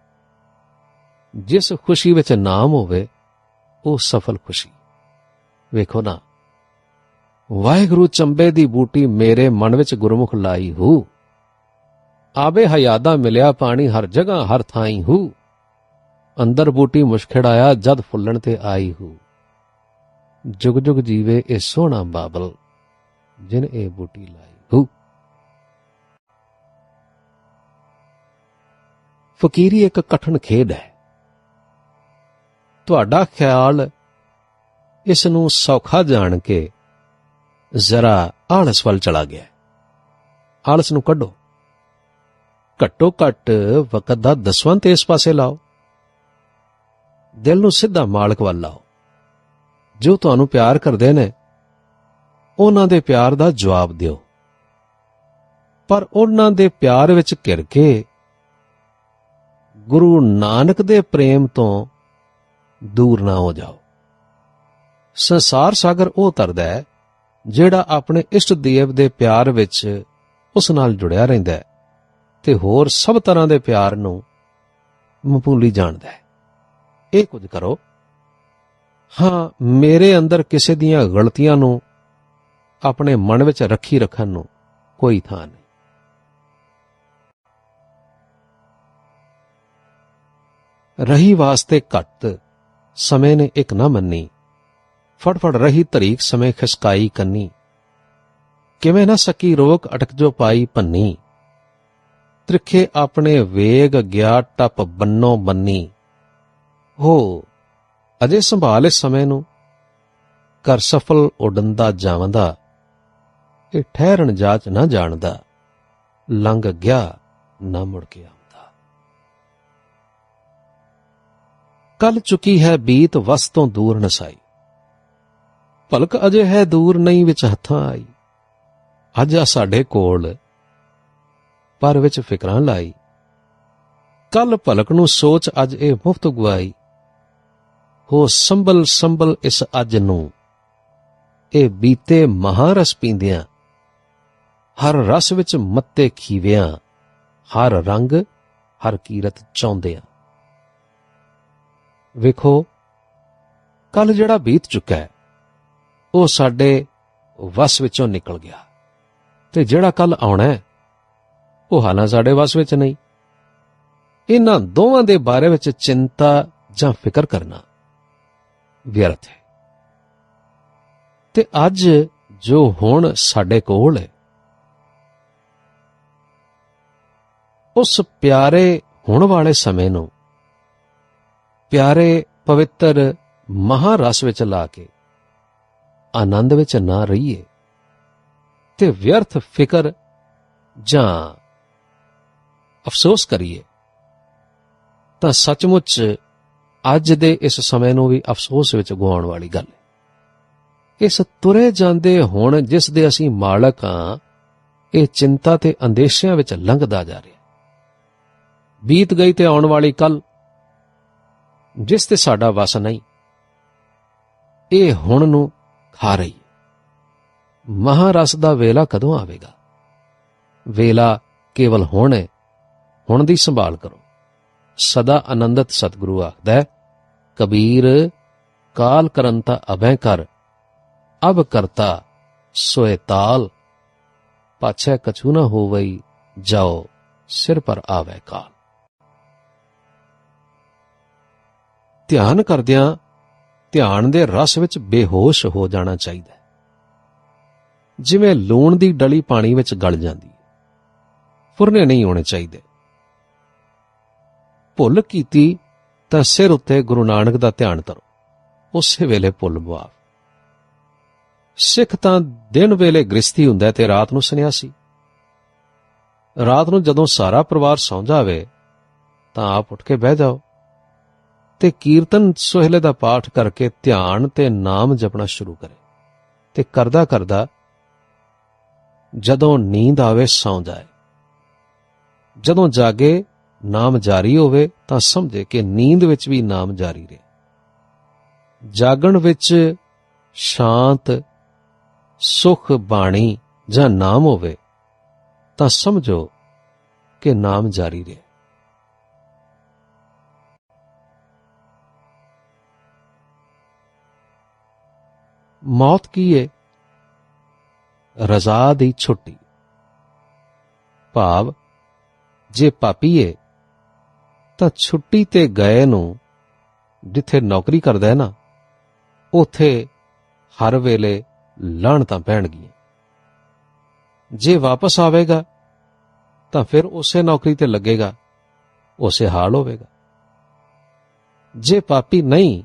ਜਿਸ ਖੁਸ਼ੀ ਵਿੱਚ ਨਾਮ ਹੋਵੇ, ਉਹ ਸਫਲ ਖੁਸ਼ੀ। ਵੇਖੋ ਨਾ, ਵਾਹਿਗੁਰੂ ਚੰਬੇ ਦੀ ਬੂਟੀ ਮੇਰੇ ਮਨ ਵਿੱਚ ਗੁਰਮੁਖ ਲਾਈ ਹੂ। ਆਵੇ ਹਯਾਦਾ ਮਿਲਿਆ ਪਾਣੀ ਹਰ ਜਗ੍ਹਾ, ਹਰ ਥਾਈ ਹੂ। ਅੰਦਰ ਬੂਟੀ ਮੁਸ਼ਖੜ ਆਇਆ, ਜਦ ਫੁੱਲਣ ਤੇ ਆਈ ਹੂ। ਜੁਗ ਜੁਗ ਜੀਵੇ ਇਹ ਸੋਹਣਾ ਬਾਬਲ, ਜਿਨ ਇਹ ਬੂਟੀ ਲਾਈ ਹੂ। ਫਕੀਰੀ ਇੱਕ ਕਠਨ ਖੇਡ ਹੈ। ਤੁਹਾਡਾ ਖਿਆਲ ਇਸ ਨੂੰ ਸੌਖਾ ਜਾਣ ਕੇ ਜ਼ਰਾ ਆਲਸ ਵੱਲ ਚਲਾ ਗਿਆ। ਆਲਸ ਨੂੰ ਕੱਢੋ। ਘੱਟੋ ਘੱਟ ਵਕਤ ਦਾ ਦਸਵੰਤ ਇਸ ਪਾਸੇ ਲਾਓ। ਦਿਲ ਨੂੰ ਸਿੱਧਾ ਮਾਲਕ ਵੱਲ ਲਾਓ। ਜੋ ਤੁਹਾਨੂੰ ਪਿਆਰ ਕਰਦੇ ਨੇ, ਉਹਨਾਂ ਦੇ ਪਿਆਰ ਦਾ ਜਵਾਬ ਦਿਓ। ਪਰ ਉਹਨਾਂ ਦੇ ਪਿਆਰ ਵਿੱਚ ਘਿਰ ਕੇ ਗੁਰੂ ਨਾਨਕ ਦੇ ਪ੍ਰੇਮ ਤੋਂ ਦੂਰ ਨਾ ਹੋ ਜਾਓ। ਸੰਸਾਰ ਸਾਗਰ ਉਹ ਤਰਦਾ ਹੈ, ਜਿਹੜਾ ਆਪਣੇ ਇਸ਼ਟ ਦੇਵ ਦੇ ਪਿਆਰ ਵਿੱਚ ਉਸ ਨਾਲ ਜੁੜਿਆ ਰਹਿੰਦਾ ਹੈ ਤੇ ਹੋਰ ਸਭ ਤਰ੍ਹਾਂ ਦੇ ਪਿਆਰ ਨੂੰ ਮਪੂਲੀ ਜਾਣਦਾ ਹੈ। ਇਹ ਕੁਝ ਕਰੋ। ਹਾਂ, ਮੇਰੇ ਅੰਦਰ ਕਿਸੇ ਦੀਆਂ ਗਲਤੀਆਂ ਨੂੰ ਆਪਣੇ ਮਨ ਵਿੱਚ ਰੱਖੀ ਰੱਖਣ ਨੂੰ ਕੋਈ ਥਾਂ ਨਹੀਂ। ਰਹੀ ਵਾਸਤੇ ਘੱਟ, ਸਮੇਂ ਨੇ ਇੱਕ ਨਾ ਮੰਨੀ। ਫੜਫੜ ਰਹੀ ਤਰੀਕ ਸਮੇਂ ਖਿਸਕਾਈ ਕੰਨੀ। ਕਿਵੇਂ ਨਾ ਸਕੀ ਰੋਕ ਅਟਕ ਜੋ ਪਾਈ ਪੰਨੀ ਤ੍ਰਿਖੇ ਆਪਣੇ ਵੇਗ ਗਿਆ ਟੱਪ ਬੰਨੋ ਬੰਨੀ। ਹੋ, ਅਜੇ ਸੰਭਾਲ ਇਸ ਸਮੇਂ ਨੂੰ। ਕਰ ਸਫਲ ਉਡੰਦਾ ਜਾਵੰਦਾ। ਇਹ ਠਹਿਰਣ ਜਾਚ ਨਾ ਜਾਣਦਾ। ਲੰਘ ਗਿਆ ਨਾ ਮੁੜ ਗਿਆ। ਆਉਂਦਾ ਕੱਲ ਚੁੱਕੀ ਹੈ ਬੀਤ ਵਸ ਤੋਂ ਦੂਰ ਨਸਾਈ ਭਲਕ ਅਜੇ ਹੈ ਦੂਰ ਨਹੀਂ ਵਿੱਚ ਹੱਥਾਂ ਆਈ। ਅੱਜ ਆ ਸਾਡੇ ਕੋਲ, ਪਰ ਵਿੱਚ ਫਿਕਰਾਂ ਲਾਈ। ਕੱਲ ਭਲਕ ਨੂੰ ਸੋਚ ਅੱਜ ਇਹ ਮੁਫਤ ਗਵਾਈ ਹੋ ਸੰਭਲ ਸੰਭਲ ਇਸ ਅੱਜ ਨੂੰ। ਇਹ ਬੀਤੇ ਮਹਾਰਸ ਪੀਂਦਿਆਂ, ਹਰ ਰਸ ਵਿੱਚ ਮੱਤੇ ਖੀਵਿਆਂ, ਹਰ ਰੰਗ, ਹਰ ਕੀਰਤ ਚਾਹੁੰਦਿਆਂ। ਵੇਖੋ ਕੱਲ ਜਿਹੜਾ ਬੀਤ ਚੁੱਕਾ ਹੈ, ਉਹ ਸਾਡੇ ਵਸ ਵਿੱਚੋਂ ਨਿਕਲ ਗਿਆ। ਤੇ ਜਿਹੜਾ ਕੱਲ ਆਉਣਾ ਹੈ, ਉਹ ਹਾਲਾਂ ਸਾਡੇ ਵਸ ਵਿੱਚ ਨਹੀਂ। ਇਹਨਾਂ ਦੋਵਾਂ ਦੇ ਬਾਰੇ ਵਿੱਚ ਚਿੰਤਾ ਜਾਂ ਫਿਕਰ ਕਰਨਾ ਵਿਅਰਥ ਹੈ। ਤੇ ਅੱਜ ਜੋ ਹੁਣ ਸਾਡੇ ਕੋਲ ਹੈ, ਉਸ ਪਿਆਰੇ ਹੋਣ ਵਾਲੇ ਸਮੇਂ ਨੂੰ ਪਿਆਰੇ, ਪਵਿੱਤਰ, ਮਹਾਰਸ ਵਿੱਚ ਲਾ ਕੇ, ਆਨੰਦ ਵਿੱਚ ਨਾ ਰਹੀਏ। ਤੇ ਵਿਅਰਥ ਫਿਕਰ ਜਾਂ ਅਫਸੋਸ ਕਰੀਏ, ਤਾਂ ਸੱਚਮੁੱਚ ਅੱਜ ਦੇ ਇਸ ਸਮੇਂ ਨੂੰ ਵੀ ਅਫਸੋਸ ਵਿੱਚ ਗਵਾਉਣ ਵਾਲੀ ਗੱਲ ਹੈ। ਇਸ ਤੁਰੇ ਜਾਂਦੇ ਹੁਣ ਜਿਸ ਦੇ ਅਸੀਂ ਮਾਲਕ ਹਾਂ, ਇਹ ਚਿੰਤਾ ਤੇ ਅੰਦੇਸ਼ਿਆਂ ਵਿੱਚ ਲੰਘਦਾ ਜਾ ਰਿਹਾ ਬੀਤ ਗਈ ਤੇ ਆਉਣ ਵਾਲੀ ਕੱਲ ਜਿਸ ਤੇ ਸਾਡਾ ਵਸ ਨਹੀਂ ਇਹ ਹੁਣ ਨੂੰ ਖਾ ਰਹੀ ਮਹਾਰਸ ਦਾ ਵੇਲਾ ਕਦੋਂ ਆਵੇਗਾ? ਵੇਲਾ ਕੇਵਲ ਹੁਣ ਹੈ ਹੁਣ ਦੀ ਸੰਭਾਲ ਕਰੋ। ਸਦਾ ਆਨੰਦਤ ਸਤਿਗੁਰੂ ਆਖਦਾ ਹੈ, ਕਬੀਰ ਕਾਲ ਕਰੰਤਾ ਅਭੈ ਕਰ ਅਬ ਕਰਤਾ ਸੋਏ ਤਾਲ ਪਾਛੈ ਕਛੂ ਨਾ ਹੋਵਈ ਜਾਓ ਸਿਰ ਪਰ ਆਵੇ ਕਾਲ। ਧਿਆਨ ਕਰਦਿਆਂ ਧਿਆਨ ਦੇ ਰਸ ਵਿੱਚ ਬੇਹੋਸ਼ ਹੋ ਜਾਣਾ ਚਾਹੀਦਾ ਹੈ। ਜਿਵੇਂ ਲੂਣ ਦੀ ਡਲੀ ਪਾਣੀ ਵਿੱਚ ਗਲ ਜਾਂਦੀ ਹੈ। ਫੁਰਨੇ ਨਹੀਂ ਹੋਣੇ ਚਾਹੀਦੇ। ਭੁੱਲ ਕੀਤੀ ਤਾਂ ਸਿਰ ਉੱਤੇ ਗੁਰੂ ਨਾਨਕ ਦਾ ਧਿਆਨ ਧਰੋ। ਉਸੇ ਵੇਲੇ ਭੁੱਲ ਮੁਆਫ ਸਿੱਖ ਤਾਂ ਦਿਨ ਵੇਲੇ ਗ੍ਰਸਤੀ ਹੁੰਦਾ ਹੈ ਤੇ ਰਾਤ ਨੂੰ ਸੰਨਿਆਸੀ। ਰਾਤ ਨੂੰ ਜਦੋਂ ਸਾਰਾ ਪਰਿਵਾਰ ਸੌਂ ਜਾਵੇ ਤਾਂ ਆਪ ਉੱਠ ਕੇ ਬਹਿ ਜਾਓ। ਤੇ ਕੀਰਤਨ ਸੋਹਲੇ ਦਾ ਪਾਠ ਕਰਕੇ ਧਿਆਨ ਤੇ ਨਾਮ ਜਪਣਾ ਸ਼ੁਰੂ ਕਰੇ ਤੇ ਕਰਦਾ ਕਰਦਾ ਜਦੋਂ ਨੀਂਦ ਆਵੇ ਸੌਂ ਜਾਏ। ਜਦੋਂ ਜਾਗੇ ਨਾਮ ਜਾਰੀ ਹੋਵੇ ਤਾਂ ਸਮਝੇ ਕਿ ਨੀਂਦ ਵਿੱਚ ਵੀ ਨਾਮ ਜਾਰੀ ਰਹੇ। ਜਾਗਣ ਵਿੱਚ ਸ਼ਾਂਤ, ਸੁਖ ਬਾਣੀ ਜਾਂ ਨਾਮ ਹੋਵੇ ਤਾਂ ਸਮਝੋ ਕਿ ਨਾਮ ਜਾਰੀ ਰਹੇ। ਮੌਤ ਕੀ ਏ? ਰਜ਼ਾ ਦੀ ਛੁੱਟੀ। ਭਾਵ, ਜੇ ਪਾਪੀਏ ਤਾਂ ਛੁੱਟੀ ਤੇ ਗਏ ਨੂੰ ਜਿੱਥੇ ਨੌਕਰੀ ਕਰਦਾ ਹੈ ਨਾ, ਉਥੇ ਹਰ ਵੇਲੇ ਲਾਹਣਤਾਂ ਪੈਣਗੀਆਂ। ਜੇ ਵਾਪਸ ਆਵੇਗਾ, ਤਾਂ ਫਿਰ ਉਸੇ ਨੌਕਰੀ ਤੇ ਲੱਗੇਗਾ, ਉਸੇ ਹਾਲ ਹੋਵੇਗਾ। ਜੇ ਪਾਪੀ ਨਹੀਂ,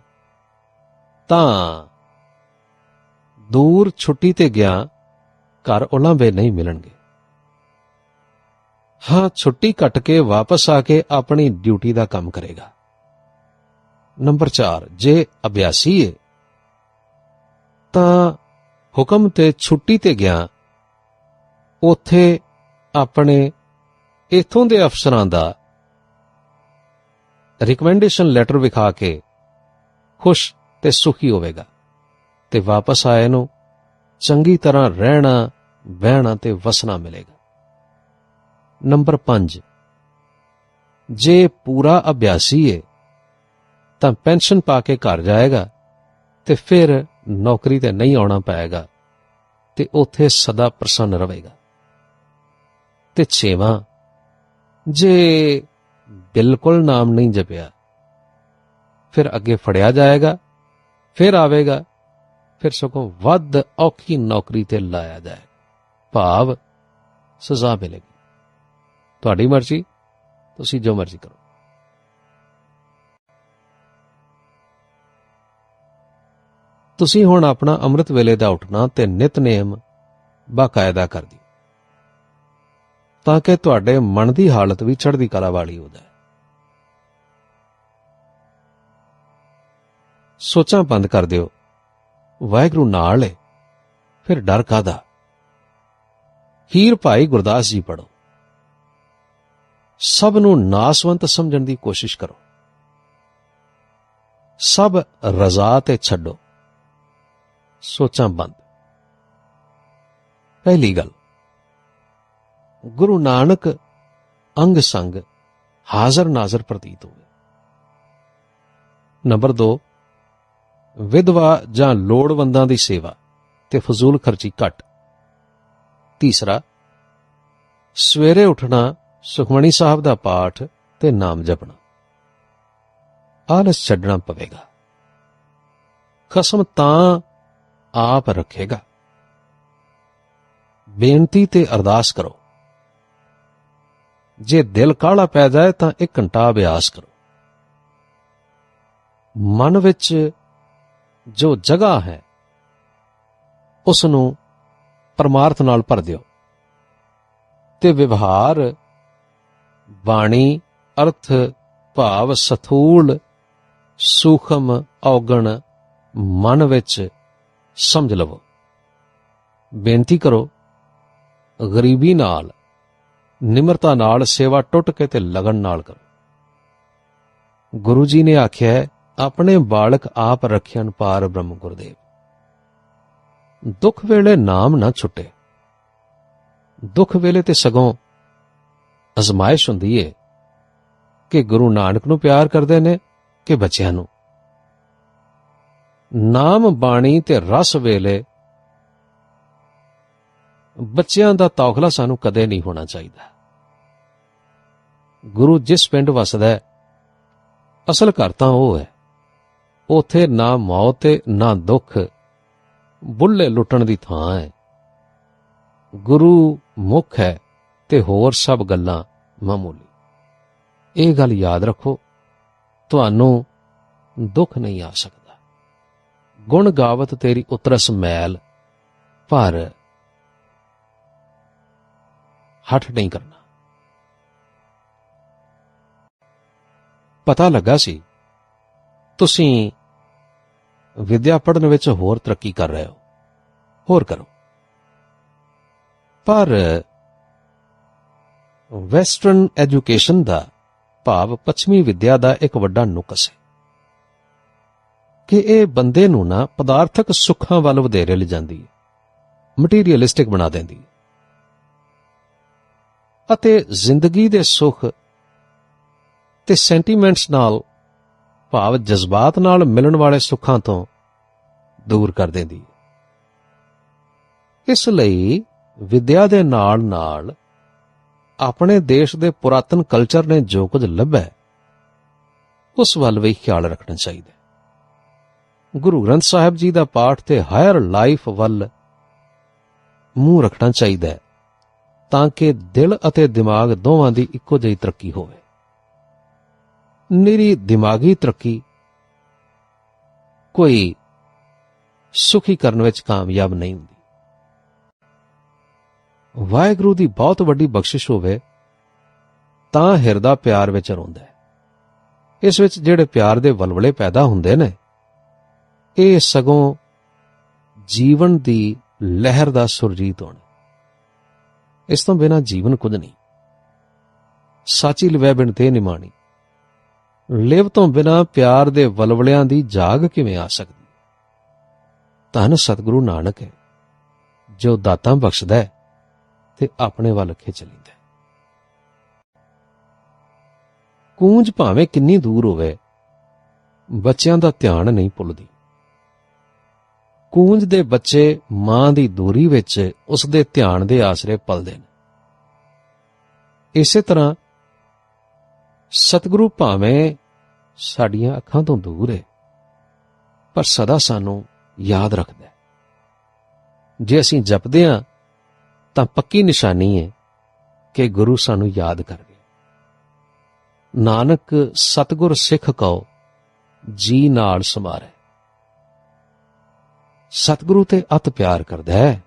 ਤਾਂ ਦੂਰ ਛੁੱਟੀ ਤੇ ਗਿਆ, ਘਰ ਉਲਾਂਬੇ ਨਹੀਂ ਮਿਲਣਗੇ। ਹਾਂ, ਛੁੱਟੀ ਕੱਟ ਕੇ ਵਾਪਸ ਆ ਕੇ ਆਪਣੀ ਡਿਊਟੀ ਦਾ ਕੰਮ ਕਰੇਗਾ। ਨੰਬਰ 4 ਜੇ ਅਭਿਆਸੀ ਹੈ ਤਾਂ ਹੁਕਮ ਤੇ ਛੁੱਟੀ ਤੇ ਗਿਆ, ਉਥੇ ਆਪਣੇ ਇਥੋਂ ਦੇ ਅਫਸਰਾਂ ਦਾ ਰਿਕਮੈਂਡੇਸ਼ਨ ਲੈਟਰ ਵਿਖਾ ਕੇ ਖੁਸ਼ ਤੇ ਸੁਖੀ ਹੋਵੇਗਾ। ਤੇ ਵਾਪਸ ਆਏ ਨੂੰ ਚੰਗੀ ਤਰ੍ਹਾਂ ਰਹਿਣਾ, ਬਹਿਣਾ ਤੇ ਵਸਣਾ ਮਿਲੇਗਾ। ਨੰਬਰ 5 ਜੇ ਪੂਰਾ ਅਭਿਆਸੀ ਏ, ਤਾਂ ਪੈਨਸ਼ਨ ਪਾ ਕੇ ਘਰ ਜਾਏਗਾ ਤੇ ਫਿਰ ਨੌਕਰੀ ਤੇ ਨਹੀਂ ਆਉਣਾ ਪਏਗਾ ਤੇ ਉੱਥੇ ਸਦਾ ਪ੍ਰਸੰਨ ਰਹੇਗਾ। ਤੇ ਛੇਵਾਂ, ਜੇ ਬਿਲਕੁਲ ਨਾਮ ਨਹੀਂ ਜਪਿਆ, ਫਿਰ ਅੱਗੇ ਫੜਿਆ ਜਾਏਗਾ, ਫਿਰ ਆਵੇਗਾ ਫਿਰ ਸਗੋਂ ਵੱਧ ਔਖੀ ਨੌਕਰੀ ਤੇ ਲਾਇਆ ਜਾਏ। ਭਾਵ ਸਜ਼ਾ ਮਿਲੇਗੀ। ਤੁਹਾਡੀ ਮਰਜ਼ੀ, ਤੁਸੀਂ ਜੋ ਮਰਜ਼ੀ ਕਰੋ। ਤੁਸੀਂ ਹੁਣ ਆਪਣਾ ਅੰਮ੍ਰਿਤ ਵੇਲੇ ਦਾ ਉੱਠਣਾ ਤੇ ਨਿਤਨੇਮ ਬਾਕਾਇਦਾ ਕਰ ਦਿਓ। ਤਾਂ ਕਿ ਤੁਹਾਡੇ ਮਨ ਦੀ ਹਾਲਤ ਵੀ ਚੜ੍ਹਦੀ ਕਲਾ ਵਾਲੀ ਹੋ ਜਾਏ। ਸੋਚਾਂ ਬੰਦ ਕਰ ਦਿਓ। ਵਾਹਿਗੁਰੂ ਨਾਲ ਹੈ ਫਿਰ ਡਰ ਕਾਦਾ ਹੀਰ ਭਾਈ ਗੁਰਦਾਸ ਜੀ ਪੜੋ ਸਭ ਨੂੰ ਨਾਸਵੰਤ ਸਮਝਣ ਦੀ ਕੋਸ਼ਿਸ਼ ਕਰੋ। ਸਭ ਰਜ਼ਾ ਤੇ ਛੱਡੋ। ਸੋਚਾਂ ਬੰਦ। ਪਹਿਲੀ ਗੱਲ, ਗੁਰੂ ਨਾਨਕ ਅੰਗ ਸੰਗ ਹਾਜ਼ਰ ਨਾਜ਼ਰ ਪ੍ਰਤੀਤ ਹੋਵੇ ਨੰਬਰ 2 ਵਿਧਵਾ ਜਾਂ ਲੋੜਵੰਦਾਂ ਦੀ ਸੇਵਾ ਤੇ ਫਜ਼ੂਲ ਖਰਚੀ ਘੱਟ। ਤੀਸਰਾ, ਸਵੇਰੇ ਉੱਠਣਾ ਸੁਖਮਣੀ ਸਾਹਿਬ ਦਾ ਪਾਠ ਤੇ ਨਾਮ ਜਪਣਾ। ਆਲਸ ਛੱਡਣਾ ਪਵੇਗਾ। ਖਸਮ ਤਾਂ ਆਪ ਰੱਖੇਗਾ। ਬੇਨਤੀ ਤੇ ਅਰਦਾਸ ਕਰੋ। ਜੇ ਦਿਲ ਕਾਲਾ ਪੈ ਜਾਏ ਤਾਂ ਇੱਕ ਘੰਟਾ ਅਭਿਆਸ ਕਰੋ। ਮਨ ਵਿੱਚ ਜੋ ਜਗ੍ਹਾ ਹੈ ਉਸ ਨੂੰ ਪਰਮਾਰਥ ਨਾਲ ਭਰ ਦਿਓ। ਤੇ ਵਿਵਹਾਰ, ਬਾਣੀ, ਅਰਥ, ਭਾਵ, ਸਥੂਲ, ਸੂਖਮ, ਔਗਣ, ਮਨ ਵਿੱਚ ਸਮਝ ਲਵੋ। ਬੇਨਤੀ ਕਰੋ, ਗਰੀਬੀ ਨਾਲ, ਨਿਮਰਤਾ ਨਾਲ ਸੇਵਾ ਟੁੱਟ ਕੇ ਤੇ ਲਗਨ ਨਾਲ ਕਰੋ। ਗੁਰੂ ਜੀ ਨੇ ਆਖਿਆ ਆਪਣੇ ਬਾਲਕ ਆਪ ਰੱਖਿਆਨ ਪਾਰ ਬ੍ਰਹਮ ਗੁਰਦੇਵ। ਦੁੱਖ ਵੇਲੇ ਨਾਮ ਨਾ ਛੁੱਟੇ। ਦੁੱਖ ਵੇਲੇ ਤੇ ਸਗੋਂ ਅਜ਼ਮਾਇਸ਼ ਹੁੰਦੀ ਏ ਕਿ ਗੁਰੂ ਨਾਨਕ ਨੂੰ ਪਿਆਰ ਕਰਦੇ ਨੇ ਕਿ ਬੱਚਿਆਂ ਨੂੰ। ਨਾਮ, ਬਾਣੀ ਤੇ ਰਸ ਵੇਲੇ ਬੱਚਿਆਂ ਦਾ ਤੌਖਲਾ ਸਾਨੂੰ ਕਦੇ ਨਹੀਂ ਹੋਣਾ ਚਾਹੀਦਾ। ਗੁਰੂ ਜਿਸ ਪਿੰਡ ਵਸਦਾ ਹੈ, ਅਸਲ ਘਰ ਤਾਂ ਉਹ ਹੈ। ਉਥੇ ਨਾ ਮੌਤ ਨਾ ਦੁੱਖ। ਬੁੱਲੇ ਲੁੱਟਣ ਦੀ ਥਾਂ ਹੈ ਗੁਰੂ ਮੁੱਖ ਹੈ ਤੇ ਹੋਰ ਸਭ ਗੱਲਾਂ ਮਾਮੂਲੀ। ਇਹ ਗੱਲ ਯਾਦ ਰੱਖੋ, ਤੁਹਾਨੂੰ ਦੁੱਖ ਨਹੀਂ ਆ ਸਕਦਾ। ਗੁਣ ਗਾਵਤ ਤੇਰੀ ਉਤਰਸ ਮੈਲ, ਪਰ ਹੱਠ ਨਹੀਂ ਕਰਨਾ। ਪਤਾ ਲੱਗਾ ਸੀ ਤੁਸੀਂ ਵਿਦਿਆ ਪੜ੍ਹਨ ਵਿੱਚ ਹੋਰ ਤਰੱਕੀ ਕਰ ਰਹੇ ਹੋ। ਹੋਰ ਕਰੋ। ਪਰ ਵੈਸਟਰਨ ਐਜੂਕੇਸ਼ਨ ਦਾ ਭਾਵ ਪੱਛਮੀ ਵਿਦਿਆ ਦਾ ਇੱਕ ਵੱਡਾ ਨੁਕਸ ਹੈ ਕਿ ਇਹ ਬੰਦੇ ਨੂੰ ਨਾ ਪਦਾਰਥਕ ਸੁੱਖਾਂ ਵੱਲ ਵਧੇਰੇ ਲਿਜਾਂਦੀ ਹੈ, ਮਟੀਰੀਅਲਿਸਟਿਕ ਬਣਾ ਦਿੰਦੀ ਹੈ ਅਤੇ ਜ਼ਿੰਦਗੀ ਦੇ ਸੁੱਖ ਤੇ ਸੈਂਟੀਮੈਂਟਸ ਨਾਲ ਭਾਵ ਜਜ਼ਬਾਤ ਨਾਲ ਮਿਲਣ ਵਾਲੇ ਸੁੱਖਾਂ ਤੋਂ ਦੂਰ ਕਰ ਦਿੰਦੀ ਹੈ। ਇਸ ਲਈ ਵਿਦਿਆ ਦੇ ਨਾਲ ਨਾਲ ਆਪਣੇ ਦੇਸ਼ ਦੇ ਪੁਰਾਤਨ ਕਲਚਰ ਨੇ ਜੋ ਕੁਝ ਲੱਭਿਆ ਉਸ ਵੱਲ ਵੀ ਖਿਆਲ ਰੱਖਣਾ ਚਾਹੀਦਾ ਗੁਰੂ ਗ੍ਰੰਥ ਸਾਹਿਬ ਜੀ ਦਾ ਪਾਠ ਤੇ ਹਾਇਰ ਲਾਈਫ ਵੱਲ ਮੂੰਹ ਰੱਖਣਾ ਚਾਹੀਦਾ ਹੈ, ਤਾਂ ਕਿ ਦਿਲ ਅਤੇ ਦਿਮਾਗ ਦੋਵਾਂ ਦੀ ਇੱਕੋ ਜਿਹੀ ਤਰੱਕੀ ਹੋਵੇ। ਨਿਰੀ ਦਿਮਾਗੀ ਤਰੱਕੀ। ਕੋਈ ਸੁਖੀ ਕਰਨ ਵਿੱਚ ਕਾਮਯਾਬ ਨਹੀਂ ਹੁੰਦੀ। ਵਾਹਿਗੁਰੂ ਦੀ ਬਹੁਤ ਵੱਡੀ ਬਖਸ਼ਿਸ਼ ਹੋਵੇ, ਤਾਂ ਹਿਰਦਾ ਪਿਆਰ ਵਿੱਚ ਰੋਂਦਾ ਹੈ। ਇਸ ਵਿੱਚ ਜਿਹੜੇ ਪਿਆਰ ਦੇ ਵਲਵਲੇ ਪੈਦਾ ਹੁੰਦੇ ਨੇ, ਇਹ ਸਗੋਂ ਜੀਵਨ ਦੀ ਲਹਿਰ ਦਾ ਸੁਰਜੀਤ ਹੋਣਾ। ਇਸ ਤੋਂ ਬਿਨਾ ਜੀਵਨ ਕੁਝ ਨਹੀਂ। ਸਾਚੀ ਲਵੈ ਬਿਨ ਤੇ ਨਿਮਾਣੀ। ਲਿਵ ਤੋਂ ਬਿਨਾ ਪਿਆਰ ਦੇ ਵਲਵਲਿਆਂ ਦੀ ਜਾਗ ਕਿਵੇਂ ਆ ਸਕਦੀ? ਧੰਨ ਸਤਿਗੁਰੂ ਨਾਨਕ ਹੈ, ਜੋ ਦਾਤਾਂ ਬਖਸ਼ਦਾ ਹੈ ਤੇ ਆਪਣੇ ਵੱਲ ਖਿੱਚ ਲੈਂਦਾ ਹੈ। ਕੂੰਜ ਭਾਵੇਂ ਕਿੰਨੀ ਦੂਰ ਹੋਵੇ, ਬੱਚਿਆਂ ਦਾ ਧਿਆਨ ਨਹੀਂ ਭੁੱਲਦੀ। ਕੂੰਜ ਦੇ ਬੱਚੇ ਮਾਂ ਦੀ ਦੂਰੀ ਵਿੱਚ ਉਸ ਦੇ ਧਿਆਨ ਦੇ ਆਸਰੇ ਪਲਦੇ ਨੇ। ਇਸੇ ਤਰ੍ਹਾਂ ਸਤਿਗੁਰੂ ਭਾਵੇਂ ਸਾਡੀਆਂ ਅੱਖਾਂ ਤੋਂ ਦੂਰ ਹੈ ਪਰ ਸਦਾ ਸਾਨੂੰ ਯਾਦ ਰੱਖਦਾ ਹੈ। ਜੇ ਅਸੀਂ ਜਪਦੇ ਹਾਂ, ਤਾਂ ਪੱਕੀ ਨਿਸ਼ਾਨੀ ਹੈ ਕਿ ਗੁਰੂ ਸਾਨੂੰ ਯਾਦ ਕਰ ਰਿਹਾ ਨਾਨਕ, ਸਤਗੁਰ ਸਿੱਖ ਕਉ, ਜੀ ਨਾਲ ਸਮਾਰੈ। ਸਤਿਗੁਰੂ ਤੇ ਅਤ ਪਿਆਰ ਕਰਦਾ ਹੈ।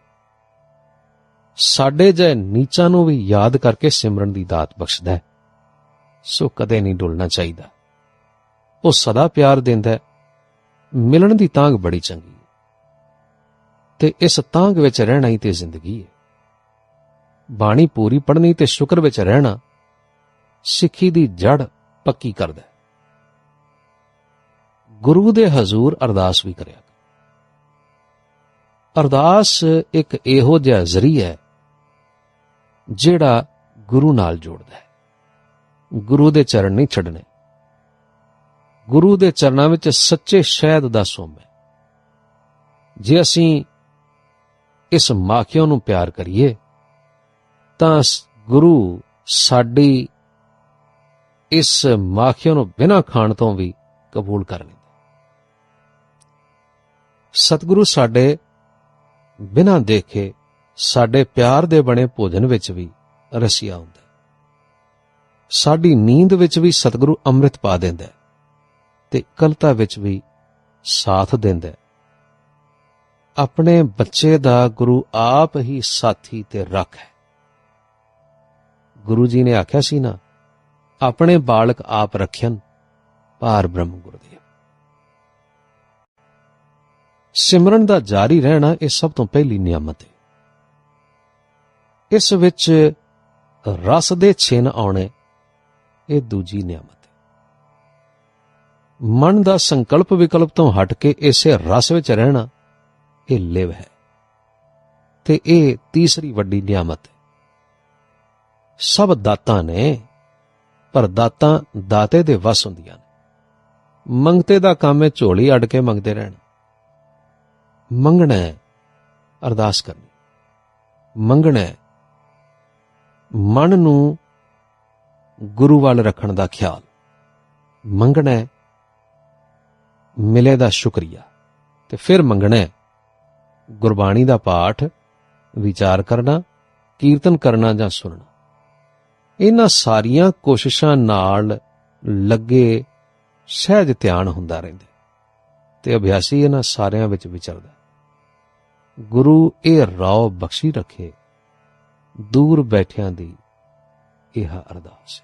ਸਾਡੇ ਜੈ ਨੀਚਾਂ ਨੂੰ ਵੀ ਯਾਦ ਕਰਕੇ ਸਿਮਰਨ ਦੀ ਦਾਤ ਬਖਸ਼ਦਾ ਹੈ। ਸੋ ਕਦੇ ਨਹੀਂ ਡੁੱਲਣਾ ਚਾਹੀਦਾ। ਉਹ ਸਦਾ ਪਿਆਰ ਦਿੰਦਾ ਹੈ। ਮਿਲਣ ਦੀ ਤਾਂਗ ਬੜੀ ਚੰਗੀ ਹੈ। ਤੇ ਇਸ ਤਾਂਗ ਵਿੱਚ ਰਹਿਣਾ ਹੀ ਤੇ ਜ਼ਿੰਦਗੀ ਹੈ। ਬਾਣੀ ਪੂਰੀ ਪੜ੍ਹਨੀ ਤੇ ਸ਼ੁਕਰ ਵਿੱਚ ਰਹਿਣਾ ਸਿੱਖੀ ਦੀ ਜੜ ਪੱਕੀ ਕਰਦਾ ਹੈ। ਗੁਰੂ ਦੇ ਹਜ਼ੂਰ ਅਰਦਾਸ ਵੀ ਕਰਿਆ ਅਰਦਾਸ ਇੱਕ ਇਹੋ ਜਿਹਾ ਜ਼ਰੀਆ ਹੈ ਜਿਹੜਾ ਗੁਰੂ ਨਾਲ ਜੋੜਦਾ ਹੈ। ਗੁਰੂ ਦੇ ਚਰਨ ਨਹੀਂ ਛੱਡਣੇ। ਗੁਰੂ ਦੇ ਚਰਨਾਂ ਵਿੱਚ ਸੱਚੇ ਸ਼ਹਿਦ ਦਾ ਸੋਮ ਹੈ। ਜੇ ਅਸੀਂ ਇਸ ਮਾਖਿਓ ਨੂੰ ਪਿਆਰ ਕਰੀਏ, ਤਾਂ ਗੁਰੂ ਸਾਡੀ ਇਸ ਮਾਖਿਓ ਨੂੰ ਬਿਨਾਂ ਖਾਣ ਤੋਂ ਵੀ ਕਬੂਲ ਕਰ ਲੈਂਦਾ ਸਤਿਗੁਰੂ ਸਾਡੇ ਬਿਨਾਂ ਦੇਖੇ, ਸਾਡੇ ਪਿਆਰ ਦੇ ਬਣੇ ਭੋਜਨ ਵਿੱਚ ਵੀ ਰਸੀਆ ਹੁੰਦਾ ਸਾਡੀ ਨੀਂਦ ਵਿੱਚ ਵੀ ਸਤਿਗੁਰੂ ਅੰਮ੍ਰਿਤ ਪਾ ਦਿੰਦਾ ਹੈ ਤੇ ਕਲਤਾ ਵਿੱਚ ਵੀ ਸਾਥ ਦਿੰਦਾ ਹੈ। ਆਪਣੇ ਬੱਚੇ ਦਾ ਗੁਰੂ ਆਪ ਹੀ ਸਾਥੀ ਤੇ ਰੱਖ ਹੈ। ਗੁਰੂ ਜੀ ਨੇ ਆਖਿਆ ਸੀ ਨਾ, ਆਪਣੇ ਬਾਲਕ ਆਪ ਰੱਖਿਆਨ ਭਾਰ ਬ੍ਰਹਮ ਗੁਰਦੇਵ। ਸਿਮਰਨ ਦਾ ਜਾਰੀ ਰਹਿਣਾ ਇਹ ਸਭ ਤੋਂ ਪਹਿਲੀ ਨਿਯਮਤ ਹੈ। ਇਸ ਵਿੱਚ ਰਸ ਦੇ ਛਿਨ ਆਉਣੇ ਇਹ ਦੂਜੀ ਨਿਆਮਤ ਹੈ। ਮਨ ਦਾ ਸੰਕਲਪ ਵਿਕਲਪ ਤੋਂ ਹਟ ਕੇ ਇਸੇ ਰਸ ਵਿੱਚ ਰਹਿਣਾ, ਇਹ ਲਿਵ ਹੈ। ਤੇ ਇਹ ਤੀਸਰੀ ਵੱਡੀ ਨਿਆਮਤ ਹੈ। ਸਭ ਦਾਤਾਂ ਨੇ, ਪਰ ਦਾਤਾਂ ਦਾਤੇ ਦੇ ਵਸ ਹੁੰਦੀਆਂ ਨੇ। ਮੰਗਤੇ ਦਾ ਕੰਮ ਹੈ ਝੋਲੀ ਅੱਡ ਕੇ ਮੰਗਦੇ ਰਹਿਣਾ। ਮੰਗਣਾ ਹੈ, ਅਰਦਾਸ ਕਰਨੀ। ਮੰਗਣਾ ਹੈ, ਮਨ ਨੂੰ ਗੁਰੂ ਵੱਲ ਰੱਖਣ ਦਾ ਖਿਆਲ। ਮੰਗਣਾ ਮਿਲੇ ਦਾ ਸ਼ੁਕਰੀਆ। ਤੇ ਫਿਰ ਮੰਗਣਾ ਗੁਰਬਾਣੀ ਦਾ ਪਾਠ, ਵਿਚਾਰ ਕਰਨਾ, ਕੀਰਤਨ ਕਰਨਾ ਜਾਂ ਸੁਣਨਾ। ਇਹਨਾਂ ਸਾਰੀਆਂ ਕੋਸ਼ਿਸ਼ਾਂ ਨਾਲ ਲੱਗੇ ਸਹਿਜ ਧਿਆਨ ਹੁੰਦਾ ਰਹਿੰਦਾ ਹੈ। ਤੇ ਅਭਿਆਸੀ ਇਹਨਾਂ ਸਾਰਿਆਂ ਵਿੱਚ ਵਿਚਰਦਾ ਗੁਰੂ ਇਹ ਰਾਹ ਬਖਸ਼ੀ ਰੱਖੇ, ਦੂਰ ਬੈਠਿਆਂ ਦੀ ਇਹ ਅਰਦਾਸ